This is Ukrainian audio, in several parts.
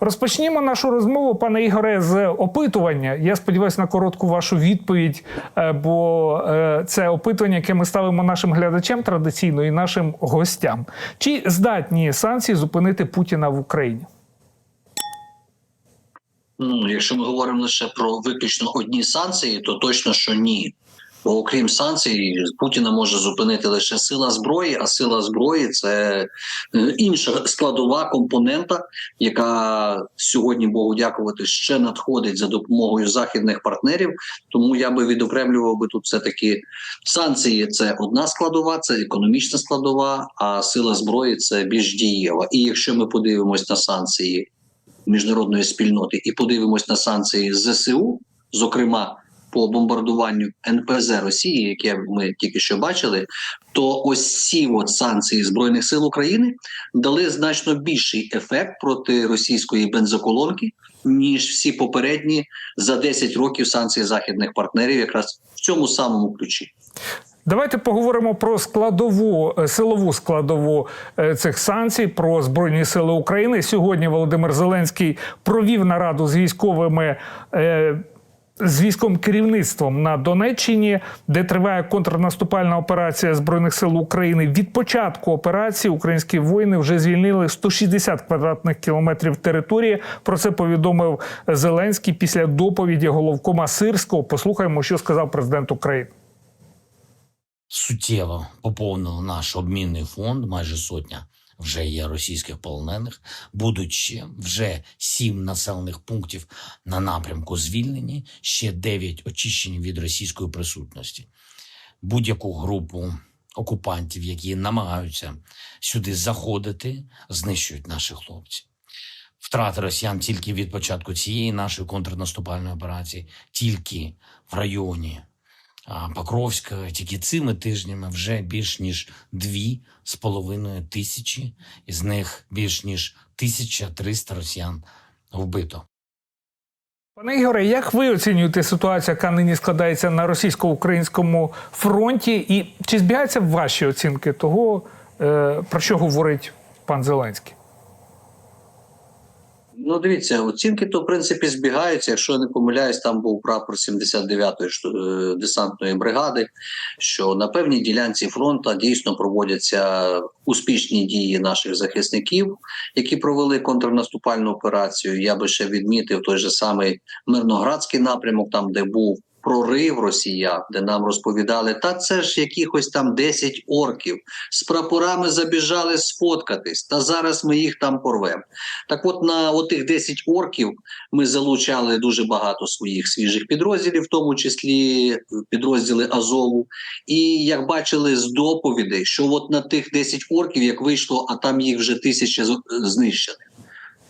Розпочнімо нашу розмову, пане Ігоре, з опитування. Я сподіваюся на коротку вашу відповідь, е, бо е, це опитування, яке ми ставимо нашим глядачам традиційно і нашим гостям. Чи здатні санкції зупинити Путіна в Україні? Якщо ми говоримо лише про виключно одні санкції, то точно що ні. Бо окрім санкцій, Путіна може зупинити лише сила зброї, а сила зброї це е, інша складова компонента, яка сьогодні Богу дякувати ще надходить за допомогою західних партнерів. Тому я би відокремлював би тут все таки санкції. Це одна складова, це економічна складова, а сила зброї це більш дієва. І якщо ми подивимось на санкції міжнародної спільноти і подивимось на санкції ЗСУ, зокрема по бомбардуванню НПЗ Росії, яке ми тільки що бачили, то ось ці от санкції збройних сил України дали значно більший ефект проти російської бензоколонки, ніж всі попередні за 10 років санкції західних партнерів, якраз в цьому самому ключі. Давайте поговоримо про складову е, силову складову е, цих санкцій, про збройні сили України. Сьогодні Володимир Зеленський провів нараду з військовими. З військовим керівництвом на Донеччині, де триває контрнаступальна операція збройних сил України. Від початку операції українські воїни вже звільнили 160 квадратних кілометрів території. Про це повідомив Зеленський після доповіді головкома Сирського. Послухаємо, що сказав президент України. суттєво поповнили наш обмінний фонд. Майже сотня вже є російських полонених. Будуть ще вже сім населених пунктів на напрямку звільнені, ще дев'ять очищені від російської присутності. Будь-яку групу окупантів, які намагаються сюди заходити, знищують наші хлопці. Втрати росіян тільки від початку цієї нашої контрнаступальної операції, тільки в районі Покровська, тільки цими тижнями вже більш ніж дві з половиною тисячі, із них більш ніж 1300 росіян вбито. Пане Ігоре, як ви оцінюєте ситуацію, яка нині складається на російсько-українському фронті, і чи збігаються ваші оцінки того, е, про що говорить пан Зеленський? Ну, дивіться, оцінки то в принципі збігаються. Якщо я не помиляюсь, там був прапор 79-ї шту- е, десантної бригади. Що на певній ділянці фронту дійсно проводяться успішні дії наших захисників, які провели контрнаступальну операцію. Я би ще відмітив той же самий Мирноградський напрямок, там де був. Прорив росіян, де нам розповідали, та це ж якихось там 10 орків з прапорами забіжали сфоткатись, та зараз ми їх там порвемо. Так от на отих 10 орків ми залучали дуже багато своїх свіжих підрозділів, в тому числі підрозділи Азову. І як бачили з доповідей, що от на тих 10 орків, як вийшло, а там їх вже тисяча з- знищених.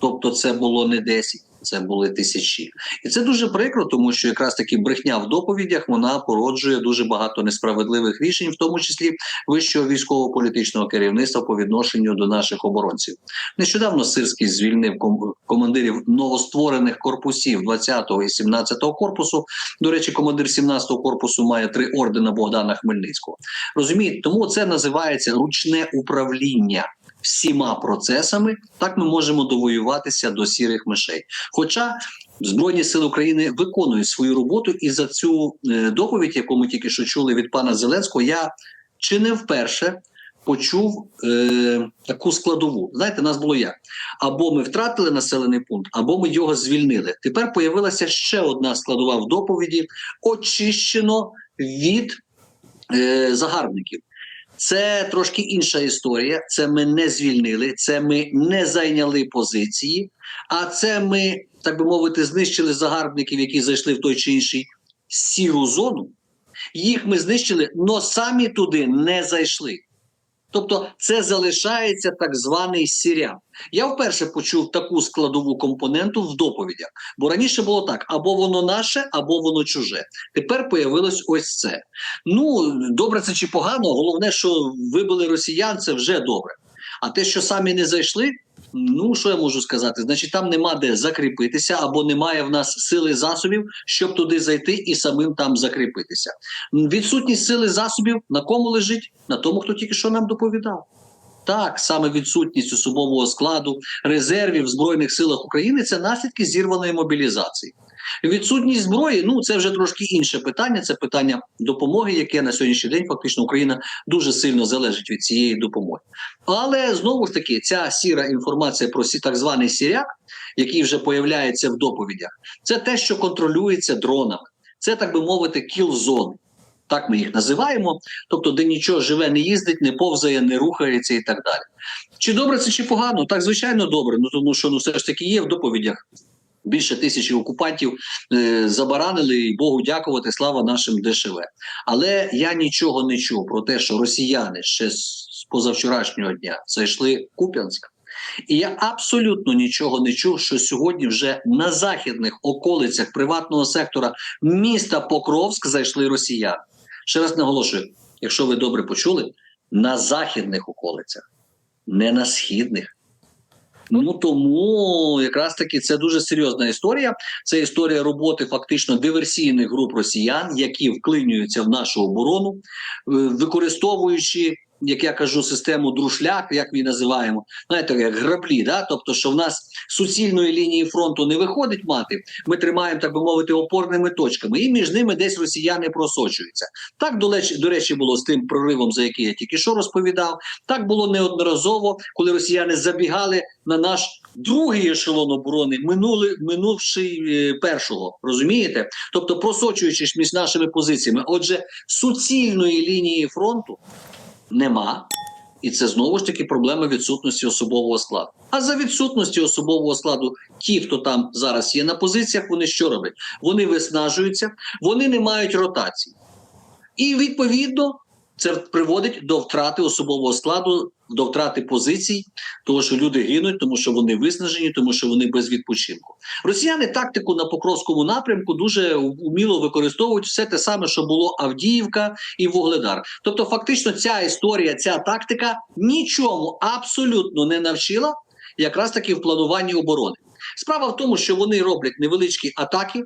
Тобто це було не 10, це були тисячі. І це дуже прикро, тому що якраз таки брехня в доповідях вона породжує дуже багато несправедливих рішень, в тому числі вищого військово-політичного керівництва по відношенню до наших оборонців. Нещодавно Сирський звільнив ком- командирів новостворених корпусів 20-го і 17-го корпусу. До речі, командир 17-го корпусу має три ордена Богдана Хмельницького. Розумієте, тому це називається ручне управління. Всіма процесами так ми можемо довоюватися до сірих мишей. Хоча Збройні сили України виконують свою роботу, і за цю е, доповідь, яку ми тільки що чули від пана Зеленського, я чи не вперше почув е, таку складову. Знаєте, нас було як? Або ми втратили населений пункт, або ми його звільнили. Тепер появилася ще одна складова в доповіді: очищено від е, загарбників. Це трошки інша історія. Це ми не звільнили, це ми не зайняли позиції, а це ми, так би мовити, знищили загарбників, які зайшли в той чи інший сіру зону. Їх ми знищили, але самі туди не зайшли. Тобто це залишається так званий сірян. Я вперше почув таку складову компоненту в доповідях, бо раніше було так: або воно наше, або воно чуже. Тепер появилось ось це. Ну добре, це чи погано. Головне, що вибили росіян, це вже добре. А те, що самі не зайшли, ну що я можу сказати? Значить, там нема де закріпитися, або немає в нас сили засобів, щоб туди зайти і самим там закріпитися. Відсутність сили засобів на кому лежить? На тому, хто тільки що нам доповідав. Так, саме відсутність особового складу резервів в збройних силах України це наслідки зірваної мобілізації. Відсутність зброї ну це вже трошки інше питання. Це питання допомоги, яке на сьогоднішній день фактично Україна дуже сильно залежить від цієї допомоги. Але знову ж таки, ця сіра інформація про так званий сіряк, який вже появляється в доповідях, це те, що контролюється дронами. Це так би мовити, кіл-зони. Так ми їх називаємо, тобто де нічого живе не їздить, не повзає, не рухається і так далі. Чи добре це, чи погано? Так, звичайно, добре. Ну тому що ну все ж таки є в доповідях. Більше тисячі окупантів е, забаранили і Богу дякувати, слава нашим ДШВ. Але я нічого не чув про те, що росіяни ще з позавчорашнього дня зайшли Куп'янськ. І я абсолютно нічого не чув, що сьогодні вже на західних околицях приватного сектора міста Покровськ зайшли росіяни. Ще раз наголошую, якщо ви добре почули, на західних околицях, не на східних. Ну тому якраз таки це дуже серйозна історія. Це історія роботи фактично диверсійних груп росіян, які вклинюються в нашу оборону, е, використовуючи, як я кажу, систему друшляк, як ми її називаємо, знаєте, як граблі. Да? Тобто, що в нас суцільної лінії фронту не виходить мати. Ми тримаємо, так би мовити, опорними точками, і між ними десь росіяни просочуються. Так до речі, було з тим проривом, за який я тільки що розповідав. Так було неодноразово, коли росіяни забігали на наш другий ешелон оборони, минули минувши е, першого. Розумієте? Тобто, просочуючись між нашими позиціями. Отже, суцільної лінії фронту нема. І це знову ж таки проблема відсутності особового складу. А за відсутності особового складу, ті, хто там зараз є на позиціях, вони що роблять? Вони виснажуються, вони не мають ротації. І відповідно це приводить до втрати особового складу, до втрати позицій, тому що люди гинуть, тому що вони виснажені, тому що вони без відпочинку. Росіяни тактику на Покровському напрямку дуже уміло використовують все те саме, що було Авдіївка і Вугледар. Тобто, фактично, ця історія, ця тактика нічому абсолютно не навчила, якраз таки в плануванні оборони. Справа в тому, що вони роблять невеличкі атаки.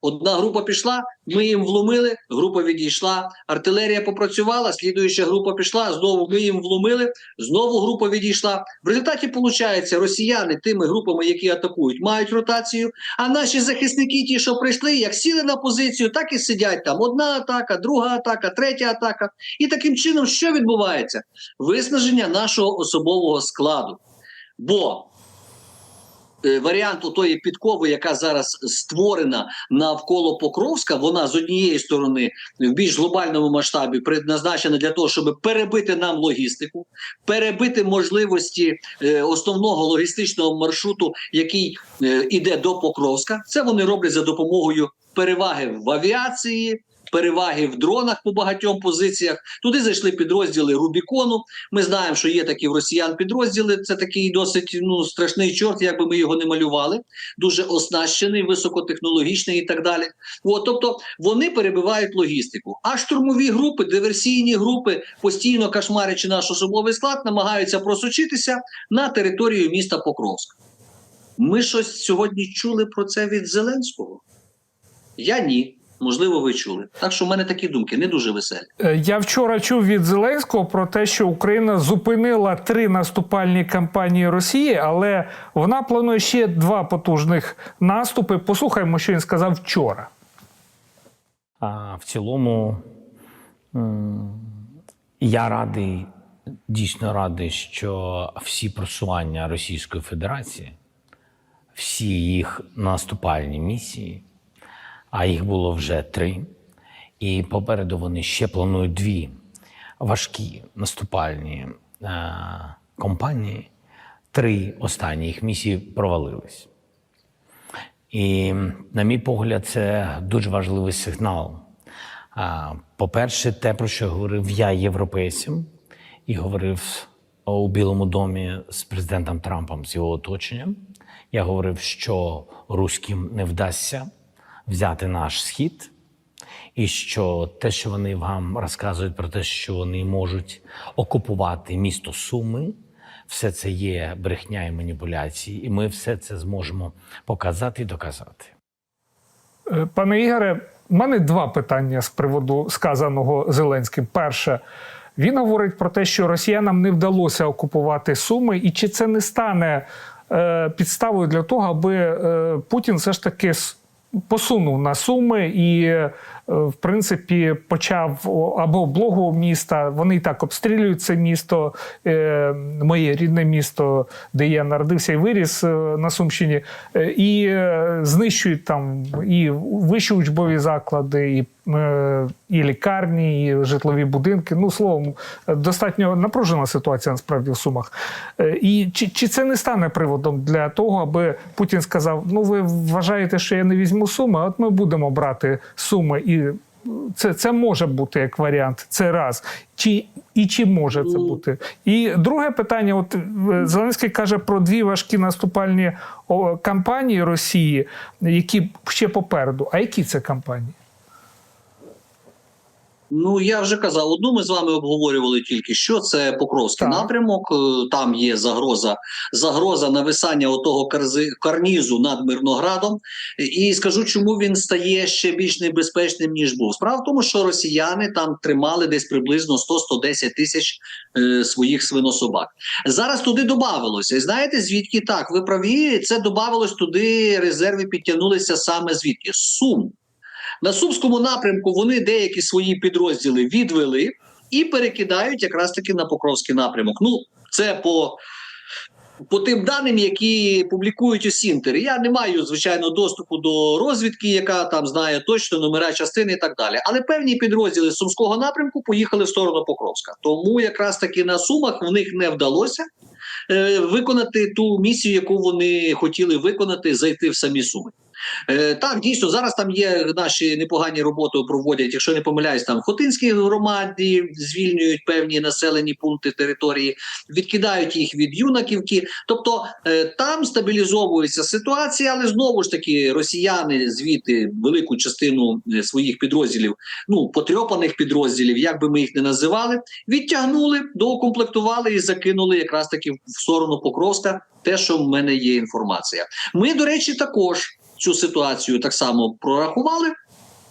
Одна група пішла, ми їм вломили, група відійшла, артилерія попрацювала, слідуюча група пішла, знову ми їм вломили, знову група відійшла. В результаті виходить, росіяни тими групами, які атакують, мають ротацію. А наші захисники, ті, що прийшли, як сіли на позицію, так і сидять там. Одна атака, друга атака, третя атака. І таким чином, що відбувається? Виснаження нашого особового складу. Бо е, варіант у тої підкови, яка зараз створена навколо Покровська, вона з однієї сторони в більш глобальному масштабі предназначена для того, щоб перебити нам логістику, перебити можливості е, основного логістичного маршруту, який е, іде до Покровська. Це вони роблять за допомогою переваги в авіації. Переваги в дронах по багатьом позиціях. Туди зайшли підрозділи Рубікону. Ми знаємо, що є такі в росіян підрозділи. Це такий досить ну страшний чорт, як би ми його не малювали. Дуже оснащений, високотехнологічний і так далі. От, тобто вони перебивають логістику. А штурмові групи, диверсійні групи, постійно кошмарячи наш особовий склад, намагаються просочитися на територію міста Покровськ. Ми щось сьогодні чули про це від Зеленського? Я ні. Можливо, ви чули. Так що в мене такі думки не дуже веселі. Е, Я вчора чув від Зеленського про те, що Україна зупинила три наступальні кампанії Росії, але вона планує ще два потужних наступи. Послухаємо, що він сказав вчора. А в цілому я радий, дійсно радий, що всі просування Російської Федерації, всі їх наступальні місії, а їх було вже три. І попереду вони ще планують дві важкі наступальні е, компанії. Три останні їх місії провалились. І, на мій погляд, це дуже важливий сигнал. По-перше, те, про що говорив я європейцям, і говорив у Білому домі з президентом Трампом, з його оточенням. Я говорив, що руським не вдасться взяти наш схід, і що те, що вони вам розказують про те, що вони можуть окупувати місто Суми, все це є брехня і маніпуляції, і ми все це зможемо показати і доказати. Е, Пане Ігоре, в мене два питання з приводу сказаного Зеленським. Перше, Він говорить про те, що росіянам не вдалося окупувати Суми, і чи це не стане е, підставою для того, аби е, Путін все ж таки посунув на Суми і, е, в принципі, почав або облогу міста. Вони і так обстрілюють це місто, е, моє рідне місто, де я народився і виріс е, на Сумщині, е, і знищують там і вищі учбові заклади, і, і лікарні, і житлові будинки. Ну, словом, достатньо напружена ситуація насправді в Сумах. І чи, чи це не стане приводом для того, аби Путін сказав: ну ви вважаєте, що я не візьму суми, от ми будемо брати суми і. Це, це може бути як варіант, це раз. Чи, і чи може це бути? І друге питання: от е, Зеленський каже про дві важкі наступальні кампанії Росії, які ще попереду. А які це кампанії? Ну я вже казав, одну ми з вами обговорювали тільки що. Це Покровський Так. напрямок. е, Там є загроза, загроза нависання отого карнізу над Мирноградом. І скажу, чому він стає ще більш небезпечним ніж був. Справа в тому, що росіяни там тримали десь приблизно 100-110 тисяч е, своїх свинособак. Зараз туди додавалося. І знаєте, звідки так? Ви праві, це додавалось туди. Резерви підтягнулися саме звідки? Сум. На Сумському напрямку вони деякі свої підрозділи відвели і перекидають якраз таки на Покровський напрямок. Ну, це по. По тим даним, які публікують у Сінтері, я не маю звичайно доступу до розвідки, яка там знає точно номера частини і так далі. Але певні підрозділи сумського напрямку поїхали в сторону Покровська. Тому якраз таки на сумах в них не вдалося е, виконати ту місію, яку вони хотіли виконати, зайти в самі суми. Е, так, дійсно, зараз там є наші непогані роботи проводять, якщо не помиляюсь, там Хотинській громаді звільнюють певні населені пункти території, відкидають їх від юнаківки. Тобто е, там стабілізовується ситуація, але знову ж таки росіяни звідти велику частину е, своїх підрозділів, ну потрьопаних підрозділів, як би ми їх не називали, відтягнули, доукомплектували і закинули якраз таки в сторону Покровська. Те, що в мене є інформація. Ми, до речі, також цю ситуацію так само прорахували.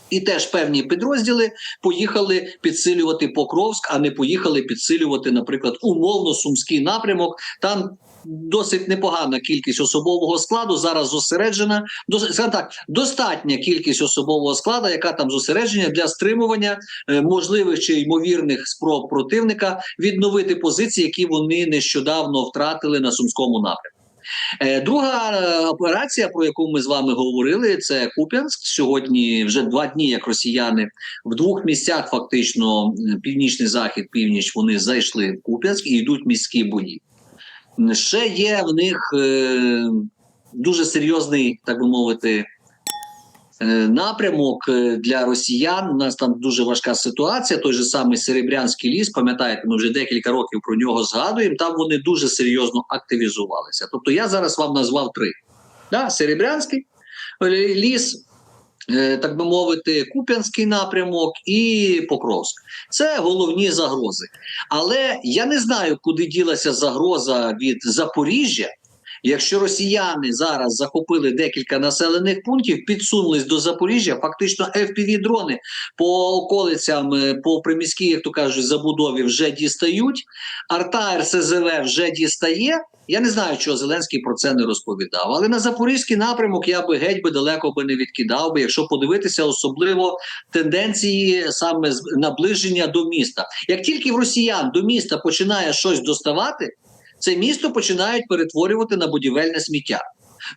І теж певні підрозділи поїхали підсилювати Покровськ, а не поїхали підсилювати, наприклад, умовно сумський напрямок. Там досить непогана кількість особового складу зараз зосереджена. Дос- скажімо так, достатня кількість особового складу, яка там зосереджена для стримування е, можливих чи ймовірних спроб противника відновити позиції, які вони нещодавно втратили на сумському напрямку. Е, Друга е, операція, про яку ми з вами говорили, це Куп'янськ. Сьогодні вже два дні, як росіяни в двох місцях, фактично е, північний захід, північ, вони зайшли в Куп'янськ і йдуть міські бої. Ще є в них дуже серйозний, так би мовити. Е, Напрямок е, для росіян у нас там дуже важка ситуація. Той же самий Серебрянський ліс. Пам'ятаєте, ми вже декілька років про нього згадуємо. Там вони дуже серйозно активізувалися. Тобто, я зараз вам назвав три: да? Серебрянський е, ліс, так би мовити, Куп'янський напрямок і Покровськ. Це головні загрози. Але я не знаю, куди ділася загроза від Запоріжжя. Якщо росіяни зараз захопили декілька населених пунктів, підсунулись до Запоріжжя, фактично fpv дрони по околицям, е, по приміській, як то кажуть, забудові вже дістають. Арта РСЗВ вже дістає. Я не знаю, чого Зеленський про це не розповідав. Але на запорізький напрямок я би геть би далеко би не відкидав би, якщо подивитися особливо тенденції саме наближення до міста. Як тільки в росіян до міста починає щось доставати, це місто починають перетворювати на будівельне сміття.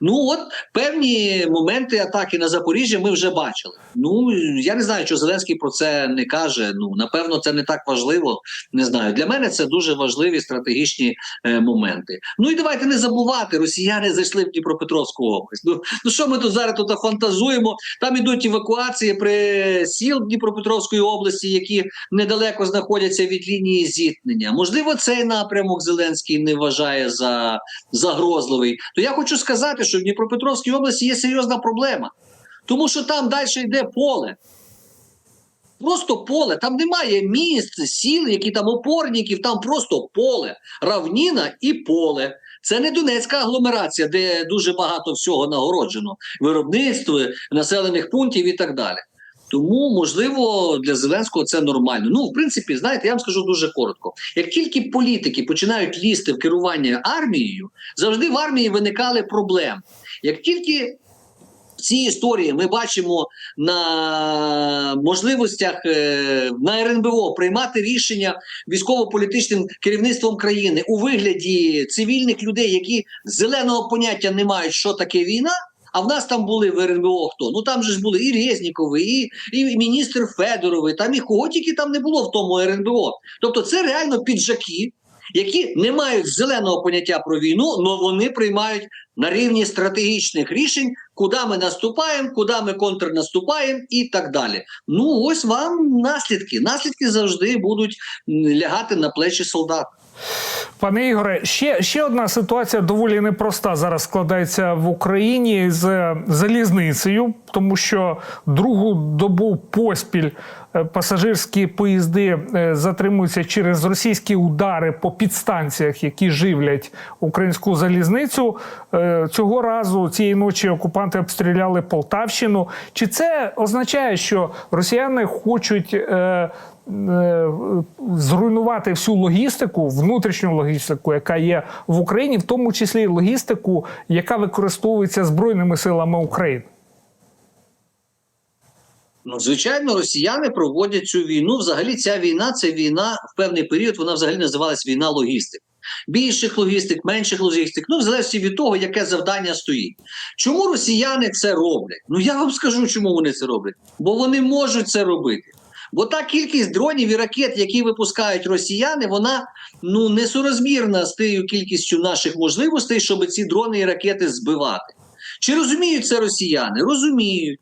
Ну от певні моменти атаки на Запоріжжя ми вже бачили. Ну я не знаю, що Зеленський про це не каже. Ну напевно, це не так важливо. Не знаю. Для мене це дуже важливі стратегічні е, моменти. Ну і давайте не забувати, росіяни зайшли в Дніпропетровську область. Ну, ну що ми тут зараз тут фантазуємо? Там ідуть евакуації при сіл Дніпропетровської області, які недалеко знаходяться від лінії зіткнення. Можливо, цей напрямок Зеленський не вважає за загрозливий. То я хочу сказати, що в Дніпропетровській області є серйозна проблема, тому що там далі йде поле. Просто поле, там немає місць, сіл, які там опорників, там просто поле, равніна і поле. Це не Донецька агломерація, де дуже багато всього нагороджено, виробництво, населених пунктів і так далі. Тому, можливо, для Зеленського це нормально. Ну, в принципі, знаєте, я вам скажу дуже коротко. Як тільки політики починають лізти в керування армією, завжди в армії виникали проблеми. Як тільки в цій історії ми бачимо на можливостях е, на РНБО приймати рішення військово-політичним керівництвом країни у вигляді цивільних людей, які зеленого поняття не мають, що таке війна. А в нас там були в РНБО хто? Ну там же ж були і Резнікови, і, і міністр Федоровий, там і кого тільки там не було в тому РНБО. Тобто це реально піджаки, які не мають зеленого поняття про війну, але вони приймають на рівні стратегічних рішень, куди ми наступаємо, куди ми контрнаступаємо і так далі. Ну ось вам наслідки. Наслідки завжди будуть лягати на плечі солдат. Пане Ігоре, ще, ще одна ситуація доволі непроста зараз складається в Україні з залізницею, тому що другу добу поспіль пасажирські поїзди е, затримуються через російські удари по підстанціях, які живлять українську залізницю. Е, Цього разу цієї ночі окупанти обстріляли Полтавщину. Чи це означає, що росіяни хочуть? е, е, зруйнувати всю логістику, внутрішню логістику, яка є в Україні, в тому числі логістику, яка використовується збройними силами України. Ну, звичайно, росіяни проводять цю війну. Взагалі, ця війна це війна в певний період. Вона взагалі називалась війна логістик. Більших логістик, менших логістик, ну в залежності від того, яке завдання стоїть. Чому росіяни це роблять? Ну я вам скажу, чому вони це роблять. Бо вони можуть це робити. Бо та кількість дронів і ракет, які випускають росіяни, вона ну несорозмірна з тією кількістю наших можливостей, щоб ці дрони і ракети збивати. Чи розуміють це росіяни? Розуміють.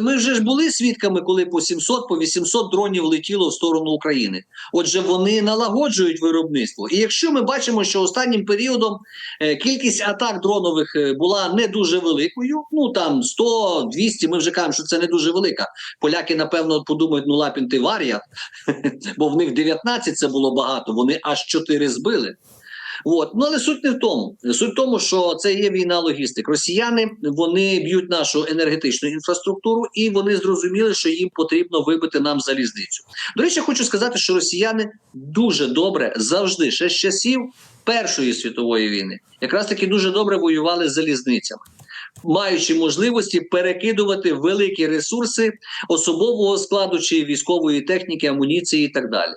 Ми вже ж були свідками, коли по 700, по 800 дронів летіло в сторону України. Отже, вони налагоджують виробництво. І якщо ми бачимо, що останнім періодом е, кількість атак дронових е, була не дуже великою, ну там 100, 200, ми вже кажемо, що це не дуже велика. Поляки, напевно, подумають, ну лапін ти вар'ят, бо в них 19 це було багато, вони аж 4 збили. От. Ну, але суть не в тому. Суть в тому, що це є війна логістик. Росіяни вони б'ють нашу енергетичну інфраструктуру, і вони зрозуміли, що їм потрібно вибити нам залізницю. До речі, хочу сказати, що росіяни дуже добре завжди, ще з часів Першої світової війни, якраз таки дуже добре воювали з залізницями. Маючи можливості перекидувати великі ресурси особового складу чи військової техніки, амуніції і так далі.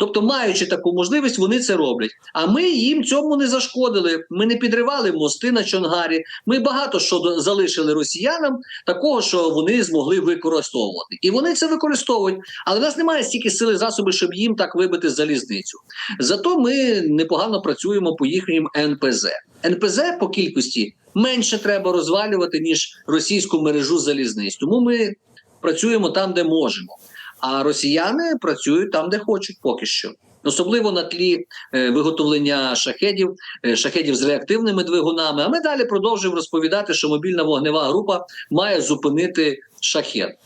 Тобто, маючи таку можливість, вони це роблять. А ми їм цьому не зашкодили. Ми не підривали мости на Чонгарі. Ми багато що залишили росіянам, такого, що вони змогли використовувати. І вони це використовують. Але в нас немає стільки сили засобів, щоб їм так вибити залізницю. Зато ми непогано працюємо по їхнім НПЗ. НПЗ по кількості менше треба розвалювати ніж російську мережу залізниць. Тому ми працюємо там, де можемо. А росіяни працюють там, де хочуть, поки що. Особливо на тлі е, виготовлення шахедів, е, шахедів з реактивними двигунами. А ми далі продовжуємо розповідати, що мобільна вогнева група має зупинити шахет.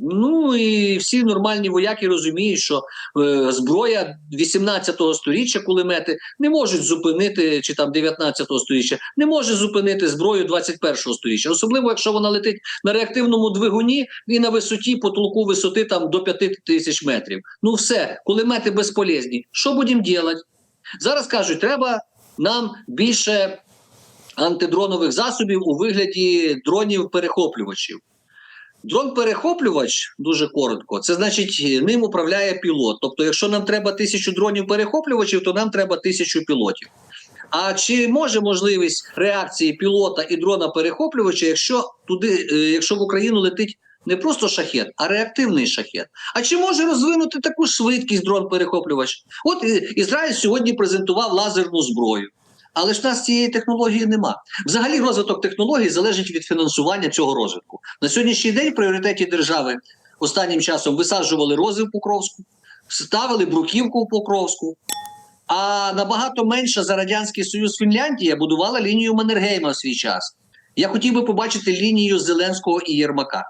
Ну і всі нормальні вояки розуміють, що е, зброя 18-го сторіччя, кулемети, не можуть зупинити, чи там 19-го сторіччя, не може зупинити зброю 21-го сторіччя. Особливо, якщо вона летить на реактивному двигуні і на висоті потолку висоти там до 5 тисяч метрів. Ну все, кулемети безполезні. Що будемо робити? Зараз кажуть, треба нам більше антидронових засобів у вигляді дронів-перехоплювачів. Дрон-перехоплювач дуже коротко. Це значить, ним управляє пілот. Тобто, якщо нам треба тисячу дронів-перехоплювачів, то нам треба тисячу пілотів. А чи може можливість реакції пілота і дрона-перехоплювача, якщо туди, е, якщо в Україну летить не просто шахет, а реактивний шахет? А чи може розвинути таку швидкість дрон-перехоплювач? От е, Ізраїль сьогодні презентував лазерну зброю. Але ж нас цієї технології нема. Взагалі, розвиток технологій залежить від фінансування цього розвитку. На сьогоднішній день в пріоритеті держави останнім часом висаджували рози Покровську, ставили бруківку в Покровську. А набагато менше за Радянський Союз Фінляндія будувала лінію Маннергейма в свій час. Я хотів би побачити лінію Зеленського і Єрмака.